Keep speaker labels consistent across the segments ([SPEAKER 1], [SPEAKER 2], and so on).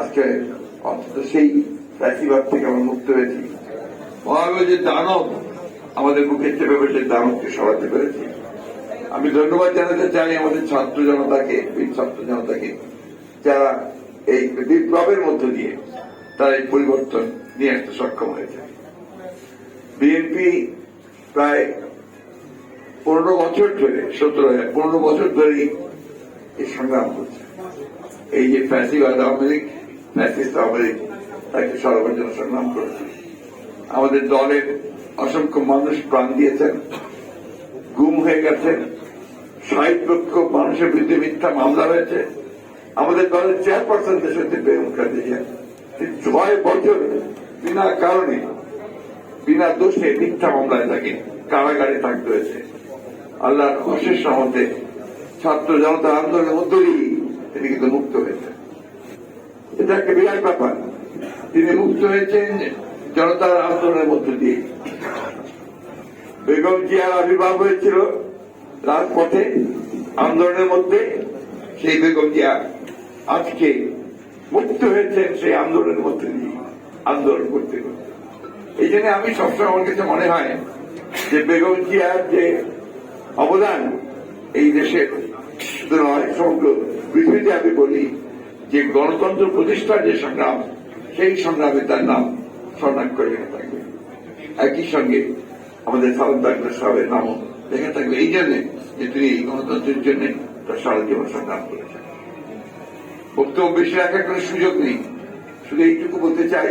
[SPEAKER 1] আজকে অন্তত সেই ফ্যাসিবাদ থেকে আমরা মুক্ত হয়েছি। ভয়াবহ যে দানব, আমাদের মুখে চেপে বসে দানবকে সরাতে পেরেছি আমি ধন্যবাদ জানাতে চাই আমাদের ছাত্র জনতাকে, বীর ছাত্র জনতাকে, যারা এই বিপ্লবের মধ্য দিয়ে তারা এই পরিবর্তন নিয়ে আসতে সক্ষম হয়েছে। বিএনপি প্রায় পনেরো বছর ধরে, সতেরো পনেরো বছর ধরেই এই সংগ্রাম করছে। এই যে ফ্যাসিবাদ, আওয়ামী লীগ আওয়ামী লীগ তাকে সরাবার জন্য সংগ্রাম করেছে। আমাদের দলের অসংখ্য মানুষ প্রাণ দিয়েছেন, গুম হয়ে গেছেন ষাট লক্ষ মানুষের বিরুদ্ধে মিথ্যা মামলা হয়েছে। আমাদের দলের চেয়ারপারসন দেশত্রী বেগম তিনি ছয় বছর বিনা কারণে, বিনা দোষে মিথ্যা মামলায় তাকে কারাগারে থাকতে হয়েছে। আল্লাহর অশেষ সহমতে ছাত্র জনতা আন্দোলনের মধ্য দিয়েই তিনি কিন্তু মুক্ত হয়েছেন। এটা একটা বিরাট ব্যাপার। তিনি মুক্ত হয়েছেন জনতার আন্দোলনের মধ্য দিয়ে। বেগম জিয়ার আবির্ভাব হয়েছিল রাজপথে, আন্দোলনের মধ্যে সেই বেগম জিয়া আজকে মুক্ত হয়েছেন সেই আন্দোলনের মধ্যে দিয়ে, আন্দোলন করতে করতে। এই জন্য আমি সবসময় আমার কাছে মনে হয় যে বেগম জিয়ার যে অবদান এই দেশের নয়, সমগ্র পৃথিবীতে আমি বলি যে গণতন্ত্র প্রতিষ্ঠার যে সংগ্রাম, সেই সংগ্রামে তার নাম স্মরণ করে লেখা থাকবে। একই সঙ্গে আমাদের সালাম ডাক্তার সাহেবের নামও লেখা থাকবে। এই জন্যে যে তিনি এই গণতন্ত্রের জন্য তার সারা জীবন সংগ্রাম করেছেন। বক্তব্য বেশি রাখার কোনো সুযোগ নেই। শুধু এইটুকু বলতে চাই,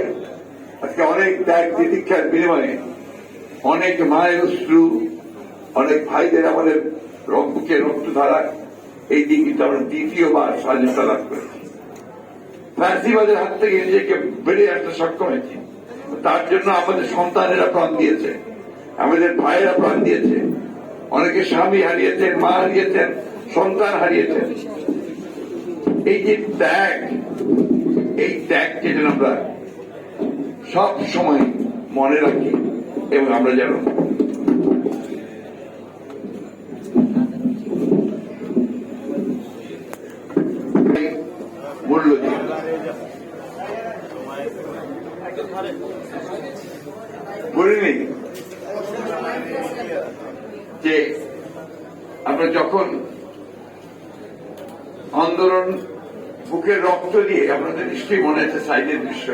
[SPEAKER 1] আজকে অনেক ত্যাগ তিতিক্ষার বিনিময়ে অনেক মায়ের অশ্রু, অনেক ভাইদের আমাদের বুকে রক্ত ধারা এই দিন কিন্তু আমরা দ্বিতীয়বার স্বাধীনতা লাভ করেছি। ফ্যান্সিবাদের হাত থেকে নিজেকে বেরিয়ে আসতে সক্ষম হয়েছি। তার জন্য আমাদের সন্তানেরা প্রাণ দিয়েছে, আমাদের ভাইয়েরা প্রাণ দিয়েছে, অনেকে স্বামী হারিয়েছেন, মা হারিয়েছেন, সন্তান হারিয়েছেন। এই যে ত্যাগ, এই ত্যাগকে যেন আমরা সব সময় মনে রাখি এবং আমরা যেন বলিনি যে আমরা যখন আন্দোলন বুকের রক্ত দিয়ে, আপনাদের নিশ্চয়ই মনে আছে সাইডের দৃশ্য,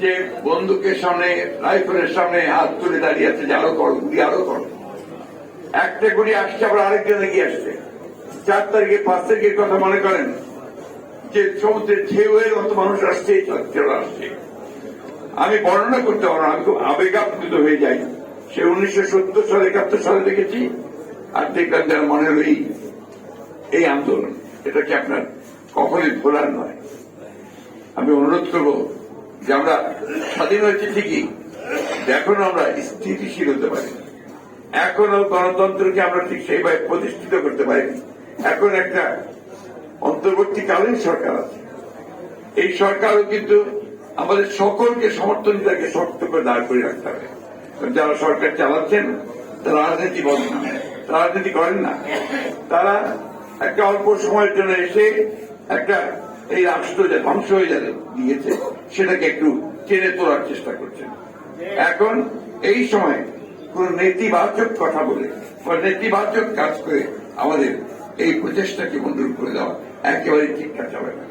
[SPEAKER 1] যে বন্দুকের সামনে, রাইফেলের সামনে হাত তুলে দাঁড়িয়ে আছে যে আরও কর, গুলি আরও কর। একটা গুলি আসছে, আবার আরেকজন এগিয়ে আসছে। চার তারিখে পাঁচ তারিখের কথা মনে করেন? যে সমুদ্রের ঢেউয়ের মতো মানুষ আসছে চলে আসছে। আমি বর্ণনা করতে পারব আমি খুব আবেগাপ্লুত হয়ে যাই। সে উনিশশো সত্তর সালে, একাত্তর সালে দেখেছি, আর দেখলাম যার মনে হলো এই আন্দোলন। এটা কি আপনার কখনই ভোলার নয়। আমি অনুরোধ করব যে আমরা স্বাধীন হয়েছে ঠিকই এখনও আমরা স্থিতিশীল হতে পারি এখনও গণতন্ত্রকে আমরা ঠিক সেইভাবে প্রতিষ্ঠিত করতে পারিনি। এখন একটা অন্তর্বর্তীকালীন সরকার আছে। এই সরকারও কিন্তু আমাদের সকলকে সমর্থন তাকে শক্ত করে দাঁড় করে রাখতে হবে। যারা সরকার চালাচ্ছেন, তারা রাজনীতি বন্ধ তারা রাজনীতি করেন না। তারা একটা অল্প সময়ের জন্য এসে একটা এই রাষ্ট্র যে ধ্বংস হয়ে যাবে দিয়েছে, সেটাকে একটু টেনে তোলার চেষ্টা করছেন এখন এই সময় কোন নেতিবাচক কথা বলে বা নেতিবাচক কাজ করে আমাদের এই প্রচেষ্টাকে মঞ্জুর করে দেওয়া একেবারে ঠিক কাজ হবে না।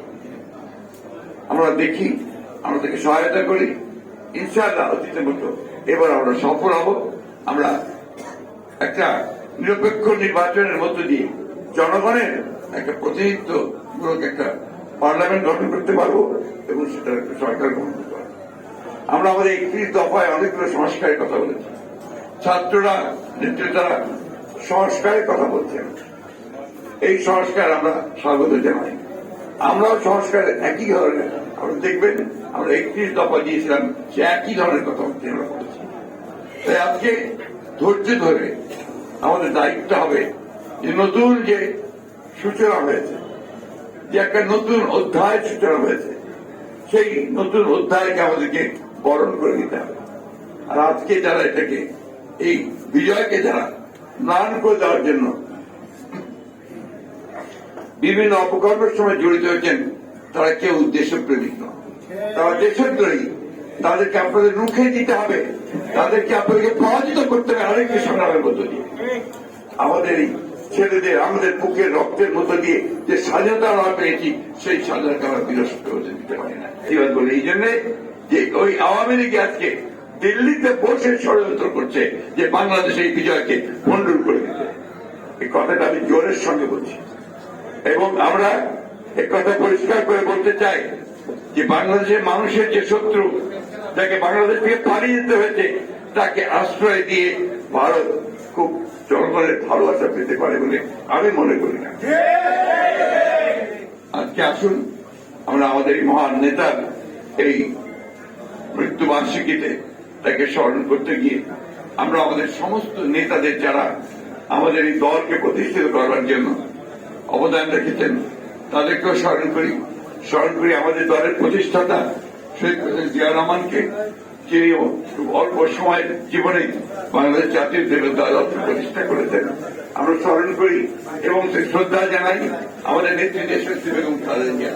[SPEAKER 1] আমরা দেখি, আমরা তাকে সহায়তা করি। ইনশাআল্লাহ অতীতের মতো এবার আমরা সফল হব। আমরা একটা নিরপেক্ষ নির্বাচনের মধ্য দিয়ে জনগণের একটা প্রতিনিধিত্ব মূলক একটা পার্লামেন্ট গঠন করতে পারব এবং সেটা একটা সরকার গঠন করতে পারব। আমরা আমাদের একত্রিশ দফায় অনেকগুলো সংস্কারের কথা বলেছি। ছাত্ররা, নেতৃত্বরা সংস্কারের কথা বলছেন। এই সংস্কার আমরা স্বাগত জানাই। আমরাও সংস্কার একই ধরনের। আমরা দেখবেন, আমরা একত্রিশ দফা দিয়েছিলাম, সে একই ধরনের কথা আমরা বলেছি। তাই আজকে ধৈর্য ধরে আমাদের দায়িত্ব হবে যে নতুন যে সূচনা হয়েছে, যে একটা নতুন অধ্যায়ের সূচনা হয়েছে, সেই নতুন অধ্যায়কে আমাদেরকে বরণ করে নিতে হবে। আর আজকে যারা এটাকে, এই বিজয়কে যারা ম্লান করে দেওয়ার জন্য বিভিন্ন অপকর্মের সময় জড়িত হয়েছেন, তারা কেউ উদ্দেশ্য প্রেমিক নয় তারা দেশদ্রোহী। তাদেরকে আপনাদের রুখে দিতে হবে। তাদেরকে আপনাদেরকে পরাজিত করতে হবে আরেকটি সংগ্রামের মধ্য দিয়ে। আমাদের এই ছেলেদের, আমাদের বুকের রক্তের মধ্য দিয়ে যে স্বাধীনতা আমরা পেয়েছি, সেই স্বাধীনতা আমরা বিরস্ত হতে দিতে পারি না। এবার বলে, এই জন্য যে ওই আওয়ামী লীগ আজকে দিল্লিতে বসে ষড়যন্ত্র করছে যে বাংলাদেশে এই বিজয়কে মন্ডল করে দিতে। এই কথাটা আমি জোরের সঙ্গে বলছি। এবং আমরা এক কথা পরিষ্কার করে বলতে চাই যে বাংলাদেশের মানুষের যে শত্রু, যাকে বাংলাদেশ থেকে পালিয়ে যেতে হয়েছে, তাকে আশ্রয় দিয়ে ভারত খুব জনগণের ভালোবাসা পেতে পারে বলে আমি মনে করি না। আজকে আসুন, আমরা আমাদের এই মহান নেতার এই মৃত্যু বার্ষিকীতে তাকে স্মরণ করতে গিয়ে আমরা আমাদের সমস্ত নেতাদের যারা আমাদের এই দলকে প্রতিষ্ঠিত করবার জন্য অবদান রেখেছেন। তাদেরকেও স্মরণ করি। স্মরণ করি আমাদের দলের প্রতিষ্ঠাতা শহীদ জিয়া রহমানকে, যিনি অল্প সময়ের জীবনে বাংলাদেশ জাতীয় দল প্রতিষ্ঠা করেছেন। আমরা স্মরণ করি এবং শ্রদ্ধা জানাই আমাদের নেত্রী দেশ বেগম খালেদা জিয়া।